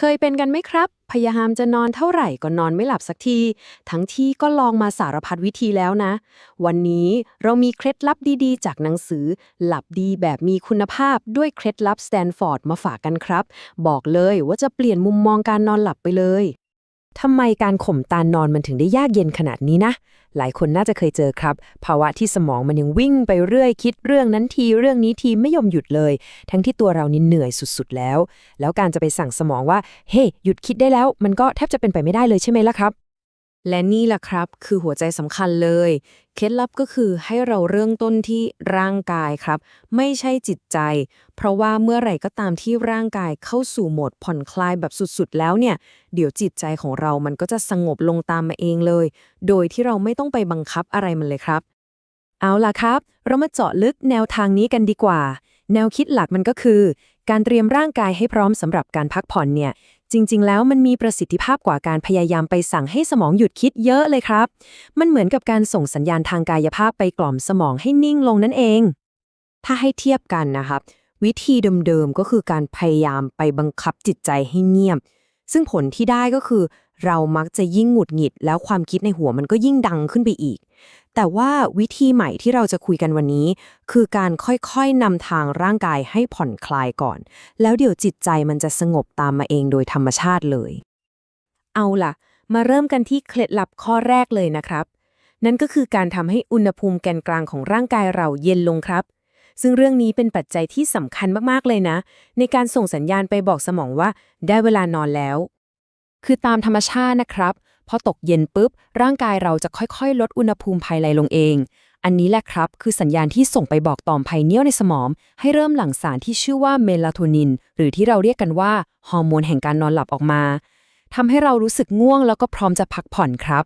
เคยเป็นกันไหมครับ พยายามจะนอนเท่าไหร่ก็นอนไม่หลับสักที ทั้งที่ก็ลองมาสารพัดวิธีแล้วนะ วันนี้เรามีเคล็ดลับดีๆ จากหนังสือ หลับดีแบบมีคุณภาพด้วยเคล็ดลับสแตนฟอร์ดมาฝากกันครับ บอกเลยว่าจะเปลี่ยนมุมมองการนอนหลับไปเลย ทำไมการข่มตานอนมันถึงได้ยากเย็นขนาดนี้นะ หลายคนน่าจะเคยเจอครับ ภาวะที่สมองมันยังวิ่งไปเรื่อยคิดเรื่องนั้นทีเรื่องนี้ทีไม่ยอมหยุดเลย ทั้งที่ตัวเรานี่เหนื่อยสุดๆแล้ว แล้วการจะไปสั่งสมองว่า เฮ้หยุดคิดได้แล้ว มันก็แทบจะเป็นไปไม่ได้เลยใช่ไหมล่ะครับ และนี่แหละครับ คือหัวใจสำคัญเลย เคล็ดลับก็คือให้เราเริ่มต้นที่ร่างกายครับ ไม่ใช่จิตใจ เพราะว่าเมื่อไหร่ก็ตามที่ร่างกายเข้าสู่โหมดผ่อนคลายแบบสุดๆ แล้วเนี่ย เดี๋ยวจิตใจของเรามันก็จะสงบลงตามมาเองเลย โดยที่เราไม่ต้องไปบังคับอะไรมันเลยครับ เอาล่ะครับ เรามาเจาะลึกแนวทางนี้กันดีกว่า แนวคิดหลักมันก็คือ การเตรียมร่างกายให้พร้อมสำหรับการพักผ่อนเนี่ย จริง ๆ แล้วมันมีประสิทธิภาพกว่าการพยายามไปสั่งให้สมองหยุดคิดเยอะเลยครับ มันเหมือนกับการส่งสัญญาณทางกายภาพไปกล่อมสมองให้นิ่งลงนั่นเอง ถ้าให้เทียบกันนะครับ วิธีเดิมๆก็คือการพยายามไปบังคับจิตใจให้เงียบ ซึ่งผลที่ได้ก็คือ เรามักจะยิ่งหงุดหงิด แล้วความคิดในหัวมันก็ยิ่งดังขึ้นไปอีก แต่ว่าวิธีใหม่ที่เราจะคุยกันวันนี้ คือการค่อยๆนำทางร่างกายให้ผ่อนคลายก่อน แล้วเดี๋ยวจิตใจมันจะสงบตามมาเองโดยธรรมชาติเลย เอาล่ะ มาเริ่มกันที่เคล็ดลับข้อแรกเลยนะครับ นั่นก็คือการทำให้อุณหภูมิแกนกลางของร่างกายเราเย็นลงครับซึ่งเรื่องนี้เป็นปัจจัยที่สำคัญมาก ๆ เลยนะ ในการส่งสัญญาณไปบอกสมองว่าได้เวลานอนแล้ว คือตามธรรมชาตินะครับ พอตกเย็นปุ๊บ ร่างกายเราจะค่อยๆ ลดอุณหภูมิภายในลงเอง อันนี้แหละครับ คือสัญญาณที่ส่งไปบอกต่อมไพเนียลในสมอง ให้เริ่มหลั่งสารที่ชื่อว่าเมลาโทนิน หรือที่เราเรียกกันว่าฮอร์โมนแห่งการนอนหลับออกมาทำให้เรารู้สึกง่วงแล้วก็พร้อมจะพักผ่อนครับ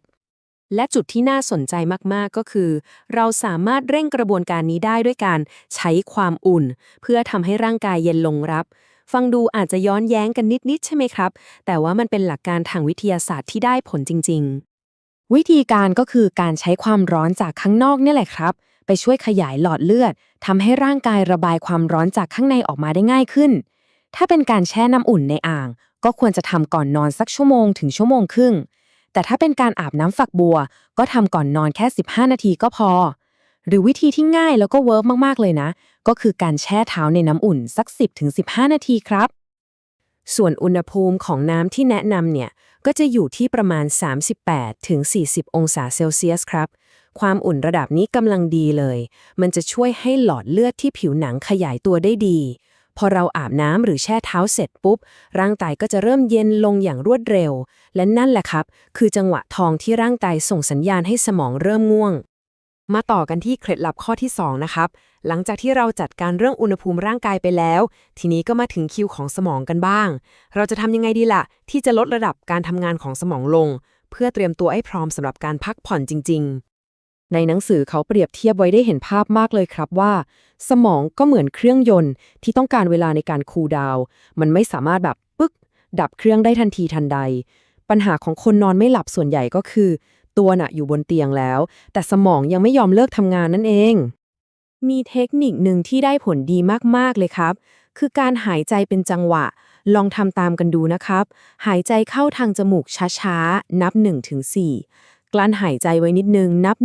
และจุดที่น่าสนใจมาก ๆ ก็คือ เราสามารถเร่งกระบวนการนี้ได้ด้วยการใช้ความอุ่น เพื่อทำให้ร่างกายเย็นลงรับ ฟังดูอาจจะย้อนแย้งกันนิด ๆ ใช่ไหมครับ แต่ว่ามันเป็นหลักการทางวิทยาศาสตร์ที่ได้ผลจริง ๆ วิธีการก็คือการใช้ความร้อนจากข้างนอกนี่แหละครับ ไปช่วยขยายหลอดเลือดทำให้ร่างกายระบายความร้อนจากข้างในออกมาได้ง่ายขึ้น ถ้าเป็นการแช่น้ำอุ่นในอ่าง ก็ควรจะทำก่อนนอนสักชั่วโมงถึงชั่วโมงครึ่งแต่ถ้าเป็นการอาบน้ำฝักบัว ก็ทำก่อนนอนแค่ 15 นาทีก็พอ หรือวิธีที่ง่ายแล้วก็เวิร์กมาก ๆ เลยนะ ก็คือการแช่เท้าในน้ำอุ่นสัก 10-15 นาทีครับ ส่วนอุณหภูมิของน้ำที่แนะนำเนี่ย ก็จะอยู่ที่ประมาณ 38-40 องศาเซลเซียสครับ ความอุ่นระดับนี้กำลังดีเลย มันจะช่วยให้หลอดเลือดที่ผิวหนังขยายตัวได้ดี พอเราอาบน้ำหรือแช่เท้าเสร็จปุ๊บ ร่างกายก็จะเริ่มเย็นลงอย่างรวดเร็ว และนั่นแหละครับ คือจังหวะทองที่ร่างกายส่งสัญญาณให้สมองเริ่มง่วง มาต่อกันที่เคล็ดลับข้อที่ 2 นะครับ หลังจากที่เราจัดการเรื่องอุณหภูมิร่างกายไปแล้ว ทีนี้ก็มาถึงคิวของสมองกันบ้าง เราจะทำยังไงดีล่ะ ที่จะลดระดับการทำงานของสมองลง เพื่อเตรียมตัวให้พร้อมสำหรับการพักผ่อนจริง ๆ ในหนังสือเขาเปรียบเทียบไว้ได้เห็นภาพมากเลยครับว่า สมองก็เหมือนเครื่องยนต์ที่ต้องการเวลาในการคูลดาวน์มันไม่สามารถแบบปึ๊ก ดับเครื่องได้ทันทีทันใด ปัญหาของคนนอนไม่หลับส่วนใหญ่ก็คือ ตัวน่ะอยู่บนเตียงแล้ว แต่สมองยังไม่ยอมเลิกทำงานนั่นเอง มีเทคนิคหนึ่งที่ได้ผลดีมาก ๆ เลยครับ คือการหายใจเป็นจังหวะ ลองทำตามกันดูนะครับ หายใจเข้าทางจมูกช้า ๆ นับ 1-4 กลั้นหายใจไว้นิดนึงนับ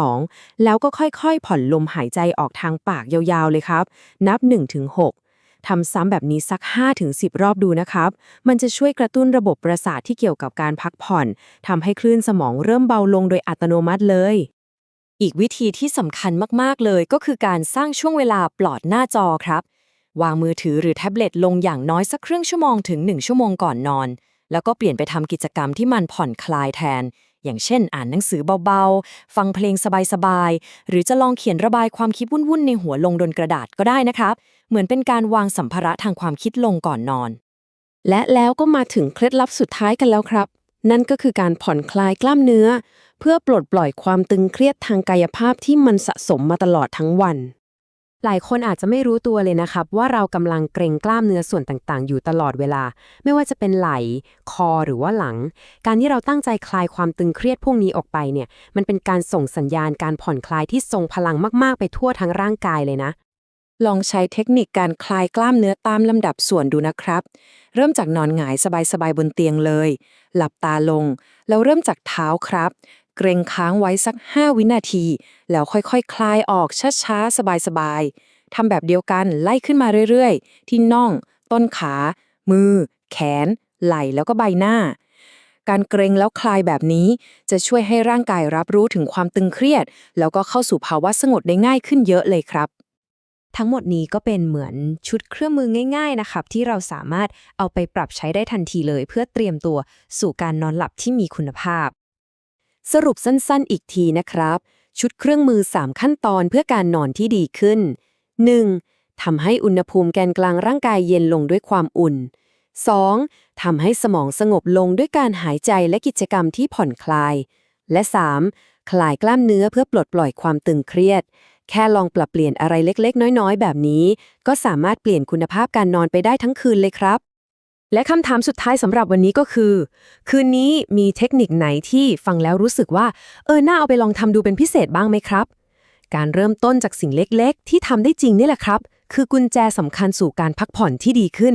1-2 แล้วก็ค่อย ๆ ผ่อนลมหายใจออกทางปากยาว ๆ เลยครับ นับ 1-6 ทำซ้ำแบบนี้สัก 5-10 รอบดูนะครับ มันจะช่วยกระตุ้นระบบประสาทที่เกี่ยวกับการพักผ่อนทำให้คลื่นสมองเริ่มเบาลงโดยอัตโนมัติเลย อีกวิธีที่สำคัญมากๆเลยก็คือการสร้างช่วงเวลาปลอดหน้าจอครับ วางมือถือหรือแท็บเล็ตลงอย่างน้อยสักครึ่งชั่วโมงถึง 1 ชั่วโมงก่อนนอน แล้วก็เปลี่ยนไปทำกิจกรรมที่มันผ่อนคลายแทน อย่างเช่น อ่านหนังสือเบาๆ ฟังเพลงสบายๆ หรือจะลองเขียนระบายความคิดวุ่นๆ ในหัวลงบนกระดาษก็ได้นะครับ เหมือนเป็นการวางสัมภาระทางความคิดลงก่อนนอน และแล้วก็มาถึงเคล็ดลับสุดท้ายกันแล้วครับ นั่นก็คือการผ่อนคลายกล้ามเนื้อ เพื่อปลดปล่อยความตึงเครียดทางกายภาพที่มันสะสมมาตลอดทั้งวัน หลายคนอาจจะไม่รู้ตัวเลยนะครับ ว่าเรากำลังเกรงกล้ามเนื้อส่วนต่างๆ อยู่ตลอดเวลา ไม่ว่าจะเป็นไหล่คอหรือว่าหลัง การที่เราตั้งใจคลายความตึงเครียดพวกนี้ออกไปเนี่ย มันเป็นการส่งสัญญาณการผ่อนคลายที่ทรงพลังมากๆ ไปทั่วทั้งร่างกายเลยนะ ลองใช้เทคนิคการคลายกล้ามเนื้อตามลำดับส่วนดูนะครับ เริ่มจากนอนหงายสบายๆบนเตียงเลย หลับตาลง แล้วเริ่มจากเท้าครับ เกรงค้างไว้สัก 5 วินาที แล้วค่อยๆคคลายออกช้าๆ สบายๆทำแบบเดียวกันไล่ขึ้นมาเรื่อยๆ ที่น่อง ต้นขา มือ แขน ไหล่แล้วก็ใบหน้า การเกรงแล้วคลายแบบนี้ จะช่วยให้ร่างกายรับรู้ถึงความตึงเครียด แล้วก็เข้าสู่ภาวะสงบได้ง่ายขึ้นเยอะเลยครับทั้งหมดนี้ก็เป็นเหมือนชุดเครื่องมือง่าย ๆ นะครับ ที่เราสามารถเอาไปปรับใช้ได้ทันทีเลย เพื่อเตรียมตัวสู่การนอนหลับที่มีคุณภาพ สรุปสั้นๆ อีกทีนะครับ ชุดเครื่องมือ 3 ขั้นตอนเพื่อการนอนที่ดีขึ้น 1. ทำให้อุณหภูมิแกนกลางร่างกายเย็นลงด้วยความอุ่น 2. ทำให้สมองสงบลงด้วยการหายใจและกิจกรรมที่ผ่อนคลาย และ 3. คลายกล้ามเนื้อเพื่อปลดปล่อยความตึงเครียด แค่ลองปรับเปลี่ยนอะไรเล็กๆ น้อยๆ แบบนี้ ก็สามารถเปลี่ยนคุณภาพการนอนไปได้ทั้งคืนเลยครับ และคำถามสุดท้ายสำหรับวันนี้ก็คือ คืนนี้มีเทคนิคไหนที่ฟังแล้วรู้สึกว่า เออ น่าเอาไปลองทำดูเป็นพิเศษบ้างไหมครับ การเริ่มต้นจากสิ่งเล็กๆ ที่ทำได้จริงนี่แหละครับ คือกุญแจสำคัญสู่การพักผ่อนที่ดีขึ้น